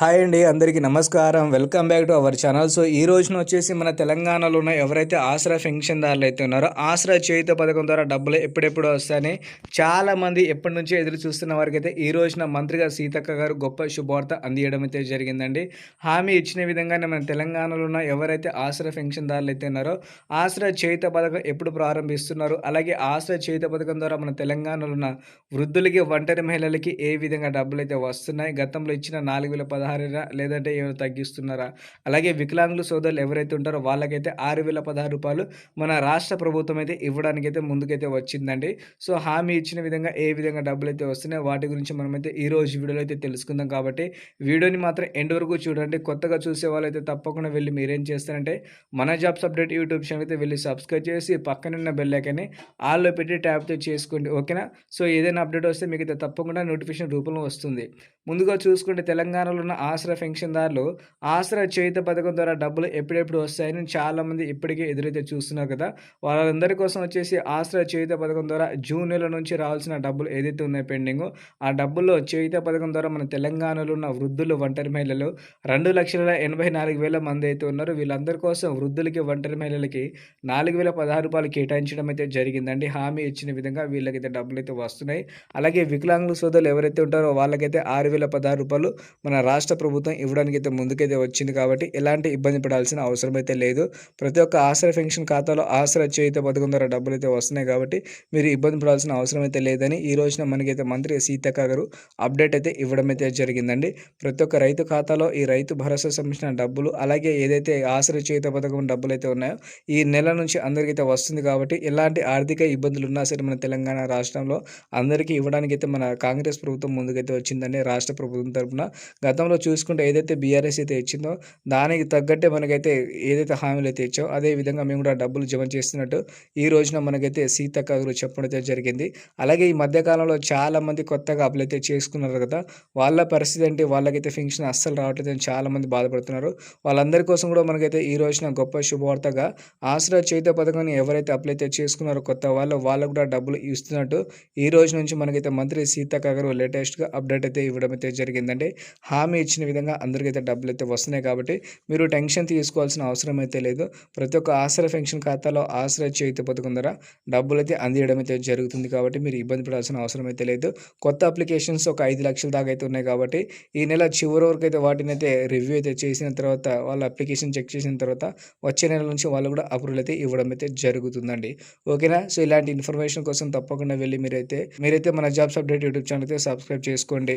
Hi అండి అందరికీ నమస్కారం. Welcome back to our channel. So ఈ రోజున వచ్చేసి మన తెలంగాణలో ఉన్న ఎవరైతే ఆసరా పెన్షన్దారులు అయితే ఉన్నారో ఆసరా చేయుత పథకం ద్వారా డబ్బులు ఎప్పుడెప్పుడు వస్తాయని చాలామంది ఎప్పటి నుంచో ఎదురు చూస్తున్న వారికి అయితే ఈ రోజున మంత్రిగా సీతక్క గారు గొప్ప శుభవార్త అందియడం అయితే జరిగిందండి. హామీ ఇచ్చిన విధంగానే మన తెలంగాణలో ఉన్న ఎవరైతే ఆసరా పెన్షన్దారులు అయితే ఉన్నారో ఆసరా చేయుత పథకం ఎప్పుడు ప్రారంభిస్తున్నారు? అలాగే ఆసరా చేయుత పథకం ద్వారా మన తెలంగాణలో ఉన్న వృద్ధులకి ఒంటరి మహిళలకి ఏ విధంగా డబ్బులు అయితే వస్తున్నాయి? గతంలో ఇచ్చిన నాలుగు వేల పదహారు లేదంటే ఏమైనా తగ్గిస్తున్నారా? అలాగే వికలాంగులు సోదరులు ఎవరైతే ఉంటారో వాళ్ళకైతే ఆరు వేల పదహారు రూపాయలు మన రాష్ట్ర ప్రభుత్వం అయితే ఇవ్వడానికి అయితే ముందుకైతే వచ్చిందండి. సో హామీ ఇచ్చిన విధంగా ఏ విధంగా డబ్బులు అయితే వస్తున్నాయి వాటి గురించి మనమైతే ఈ రోజు వీడియోలో అయితే తెలుసుకుందాం కాబట్టి వీడియోని మాత్రం ఎండ్ వరకు చూడండి. కొత్తగా చూసే వాళ్ళైతే తప్పకుండా వెళ్ళి మీరేం చేస్తారంటే మన జాబ్స్ అప్డేట్ యూట్యూబ్ ఛానల్ అయితే వెళ్ళి సబ్స్క్రైబ్ చేసి పక్కనున్న బెల్లైకని ఆల్లో పెట్టి ట్యాప్తో చేసుకోండి. ఓకేనా? సో ఏదైనా అప్డేట్ వస్తే మీకు అయితే తప్పకుండా నోటిఫికేషన్ రూపంలో వస్తుంది. ముందుగా చూసుకుంటే తెలంగాణలో ఉన్న ఆసరా పెన్షన్దారులు ఆసరా చేయుత పథకం ద్వారా డబ్బులు ఎప్పుడెప్పుడు వస్తాయని చాలామంది ఇప్పటికే ఎదురైతే చూస్తున్నారు కదా. వాళ్ళందరి కోసం వచ్చేసి ఆసరా చేయుత పథకం ద్వారా జూన్ నెల నుంచి రావాల్సిన డబ్బులు ఏదైతే ఉన్నాయో పెండింగ్ ఆ డబ్బుల్లో చేయుత పథకం ద్వారా మన తెలంగాణలో ఉన్న వృద్ధులు ఒంటరి మహిళలు రెండు లక్షల ఎనభై నాలుగు వేల మంది అయితే ఉన్నారు. వీళ్ళందరి కోసం వృద్ధులకి ఒంటరి మహిళలకి నాలుగు వేల పదహారు రూపాయలు కేటాయించడం అయితే జరిగిందండి. హామీ ఇచ్చిన విధంగా వీళ్ళకైతే డబ్బులు అయితే వస్తున్నాయి. అలాగే వికలాంగుల సోదరులు ఎవరైతే ఉంటారో వాళ్ళకైతే ఆరు వేల పదహారు రూపాయలు మన రాష్ట్ర రాష్ట్ర ప్రభుత్వం ఇవ్వడానికి అయితే ముందుకైతే వచ్చింది కాబట్టి ఎలాంటి ఇబ్బంది పడాల్సిన అవసరం అయితే లేదు. ప్రతి ఒక్క ఆశ్రయ పెన్షన్ ఖాతాలో ఆశ్రయ చేయితే పథకం ద్వారా డబ్బులు అయితే వస్తున్నాయి కాబట్టి మీరు ఇబ్బంది పడాల్సిన అవసరం అయితే లేదని ఈ రోజున మనకైతే మంత్రి సీతక్క గారు అప్డేట్ అయితే ఇవ్వడం అయితే జరిగిందండి. ప్రతి ఒక్క రైతు ఖాతాలో ఈ రైతు భరోసా సంబంధించిన డబ్బులు అలాగే ఏదైతే ఆశ్రయ చేయుత పథకం డబ్బులు అయితే ఉన్నాయో ఈ నెల నుంచి అందరికైతే వస్తుంది కాబట్టి ఎలాంటి ఆర్థిక ఇబ్బందులు ఉన్నా సరే మన తెలంగాణ రాష్ట్రంలో అందరికీ ఇవ్వడానికి అయితే మన కాంగ్రెస్ ప్రభుత్వం ముందుకైతే వచ్చిందండి. రాష్ట్ర ప్రభుత్వం తరఫున గతంలో చూసుకుంటే ఏదైతే బీఆర్ఎస్ అయితే ఇచ్చిందో దానికి తగ్గట్టే మనకైతే ఏదైతే హామీలు అయితే ఇచ్చో అదే విధంగా మేము కూడా డబ్బులు జమ చేస్తున్నట్టు ఈ రోజున మనకైతే సీతక్క గారు చెప్పడం అయితే జరిగింది. అలాగే ఈ మధ్యకాలంలో చాలామంది కొత్తగా అప్లై అయితే చేసుకున్నారు కదా వాళ్ళ పరిస్థితి అంటే వాళ్ళకైతే ఫంక్షన్ అస్సలు రావట్లేదు చాలామంది బాధపడుతున్నారు. వాళ్ళందరి కోసం కూడా మనకైతే ఈ రోజున గొప్ప శుభవార్తగా ఆశ్రయ చేత పథకాన్ని ఎవరైతే అప్లై అయితే చేసుకున్నారో కొత్త వాళ్ళు వాళ్ళకు కూడా డబ్బులు ఇస్తున్నట్టు ఈ రోజు నుంచి మనకైతే మంత్రి సీతక్క గారు లేటెస్ట్గా అప్డేట్ అయితే ఇవ్వడం అయితే జరిగిందండి. హామీ ఇచ్చిన విధంగా అందరికైతే డబ్బులు అయితే వస్తున్నాయి కాబట్టి మీరు టెన్షన్ తీసుకోవాల్సిన అవసరం అయితే లేదు. ప్రతి ఒక్క ఆశ్రయ పెన్షన్ ఖాతాలో ఆశ్రయ చేతి పథకం ద్వారా డబ్బులు అయితే అందియడం అయితే జరుగుతుంది కాబట్టి మీరు ఇబ్బంది పడాల్సిన అవసరం అయితే లేదు. కొత్త అప్లికేషన్స్ ఒక ఐదు లక్షల దాకా అయితే ఉన్నాయి కాబట్టి ఈ నెల చివరి వరకు అయితే వాటిని అయితే రివ్యూ అయితే చేసిన తర్వాత వాళ్ళ అప్లికేషన్ చెక్ చేసిన తర్వాత వచ్చే నెల నుంచి వాళ్ళు కూడా అప్రూవల్ అయితే ఇవ్వడం అయితే జరుగుతుందండి. ఓకేనా? సో ఇలాంటి ఇన్ఫర్మేషన్ కోసం తప్పకుండా వెళ్ళి మీరైతే మీరైతే మన జాబ్స్ అప్డేట్ యూట్యూబ్ ఛానల్ అయితే సబ్స్క్రైబ్ చేసుకోండి.